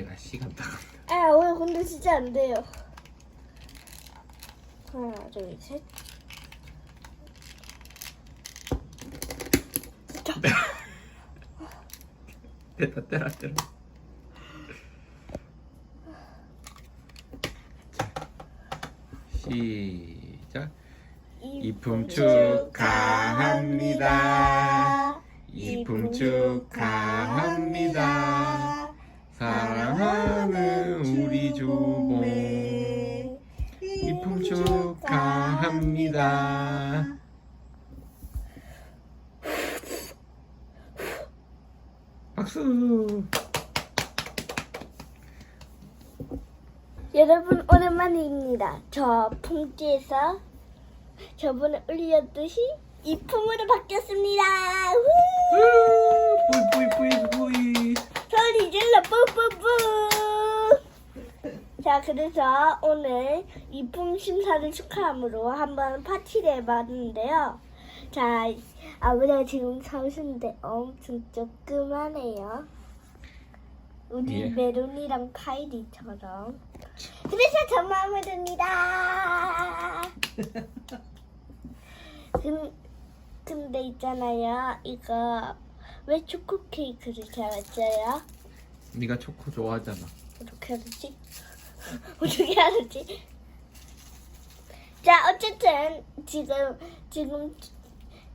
아가 시간 다 간다. 아 오늘 근데 진짜 안 돼요. 하나 둘 셋. 때라 때라 때라. 시작. 이품 축하합니다. 이품 축하합니다. 우리 주봉. 이품 축하합니다. 박수. 여러분 오랜만입니다. 저 풍지에서 저번에 올렸듯이 이 품으로 바뀌었습니다. 우! 뿌이 뿌이 뿌이 뿌이. 소리 질러 뿌뿌뿌. 자 그래서 오늘 이품 심사를 축하함으로 한번 파티를 해봤는데요. 자 아버지가 지금 사오셨는데 엄청 조그만해요. 우리 예. 메론이랑 파이리처럼. 그래서 저 마음에 듭니다. 근, 근데 있잖아요. 이거 왜 초코 케이크를 잘했어요? 네가 초코 좋아하잖아. 어떻게 하지? 어떻게 하는지. 자, 어쨌든 지금 지금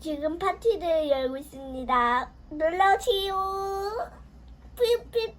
지금 파티를 열고 있습니다. 놀러 오세요. 뿌뿌